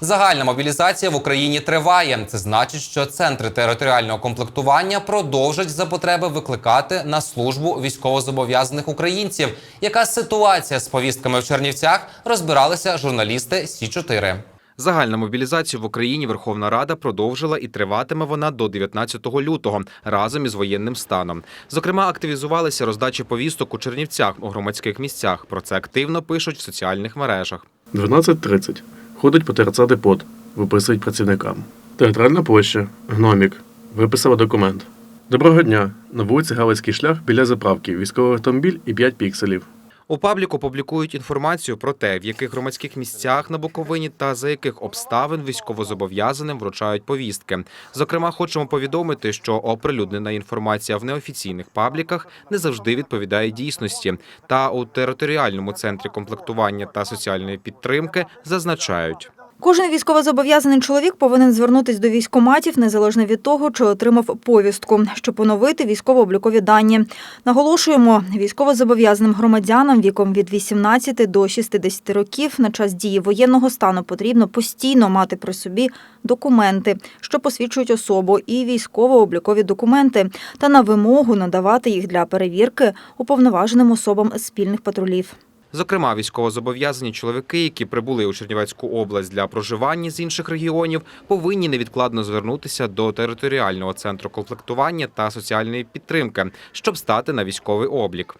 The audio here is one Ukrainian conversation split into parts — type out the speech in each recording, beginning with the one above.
Загальна мобілізація в Україні триває. Це значить, що центри територіального комплектування продовжать за потреби викликати на службу військовозобов'язаних українців. Яка ситуація з повістками в Чернівцях розбиралися журналісти Сі 4 Загальна мобілізацію в Україні Верховна Рада продовжила і триватиме вона до 19 лютого разом із воєнним станом. Зокрема, активізувалися роздачі повісток у Чернівцях у громадських місцях. Про це активно пишуть в соціальних мережах. 12.30. Ходить по ТРЦ Депот. Виписують працівникам. Театральна площа. Гномік. Виписала документ. Доброго дня. На вулиці Галицький шлях біля заправки. Військовий автомобіль і 5 пікселів. У пабліку публікують інформацію про те, в яких громадських місцях на Буковині та за яких обставин військовозобов'язаним вручають повістки. Зокрема, хочемо повідомити, що оприлюднена інформація в неофіційних пабліках не завжди відповідає дійсності. Та у територіальному центрі комплектування та соціальної підтримки зазначають. Кожен військовозобов'язаний чоловік повинен звернутись до військкоматів незалежно від того, чи отримав повістку, щоб поновити військово-облікові дані. Наголошуємо, військовозобов'язаним громадянам віком від 18 до 60 років на час дії воєнного стану потрібно постійно мати при собі документи, що посвідчують особу, і військово-облікові документи, та на вимогу надавати їх для перевірки уповноваженим особам спільних патрулів. Зокрема, військовозобов'язані чоловіки, які прибули у Чернівецьку область для проживання з інших регіонів, повинні невідкладно звернутися до територіального центру комплектування та соціальної підтримки, щоб стати на військовий облік.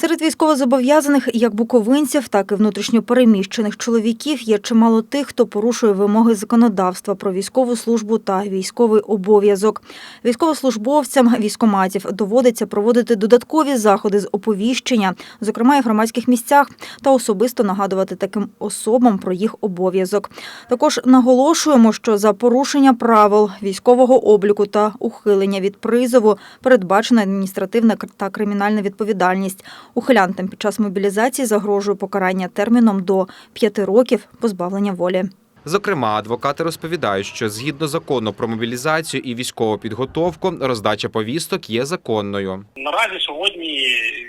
Серед військовозобов'язаних як буковинців, так і внутрішньопереміщених чоловіків є чимало тих, хто порушує вимоги законодавства про військову службу та військовий обов'язок. Військовослужбовцям військоматів доводиться проводити додаткові заходи з оповіщення, зокрема і в громадських місцях, та особисто нагадувати таким особам про їх обов'язок. Також наголошуємо, що за порушення правил військового обліку та ухилення від призову передбачена адміністративна та кримінальна відповідальність. Ухилянтам під час мобілізації загрожує покарання терміном до п'яти років позбавлення волі. Зокрема, адвокати розповідають, що згідно закону про мобілізацію і військову підготовку, роздача повісток є законною. Наразі сьогодні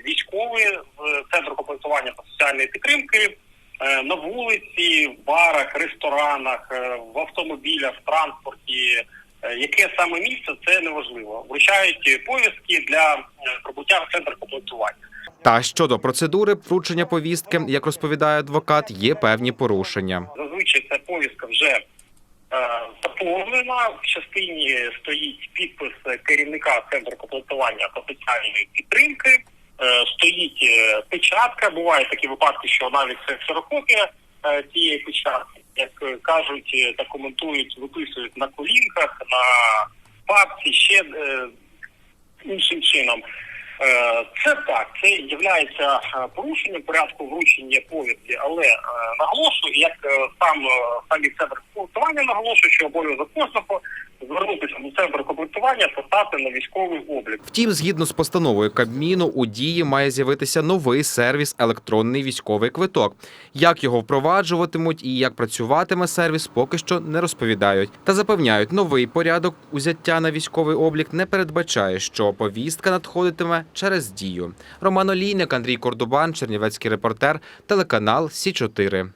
військові в центру комплектування та соціальної підтримки е, на вулиці, в барах, ресторанах, е, в автомобілях, в транспорті. е, Яке саме місце це неважливо. Вручають повістки для прибуття в центр комплектування. Та щодо процедури вручення повістки, як розповідає адвокат, є певні порушення. Зазвичай ця повістка вже е, заповнена. В частині стоїть підпис керівника центру комплектування та соціальної підтримки. Е, стоїть е, печатка. Бувають такі випадки, що навіть це ксерокопія цієї печатки, як кажуть та коментують, виписують на колінках, на папці, ще іншим чином. Е, Це так, це є порушенням порядку вручення повістки, але е, наголошую, як е, сам е, самі центр комплектування наголошує, що обов'язок кожного звернутися до центру комплектування та стати на військовий облік. Втім, згідно з постановою Кабміну, у дії має з'явитися новий сервіс електронний військовий квиток. Як його впроваджуватимуть і як працюватиме сервіс, поки що не розповідають. Та запевняють, новий порядок узяття на військовий облік не передбачає, що повістка надходитиме через дію. Роман Олійник, Андрій Кордубан, Чернівецький репортер, телеканал Сі 4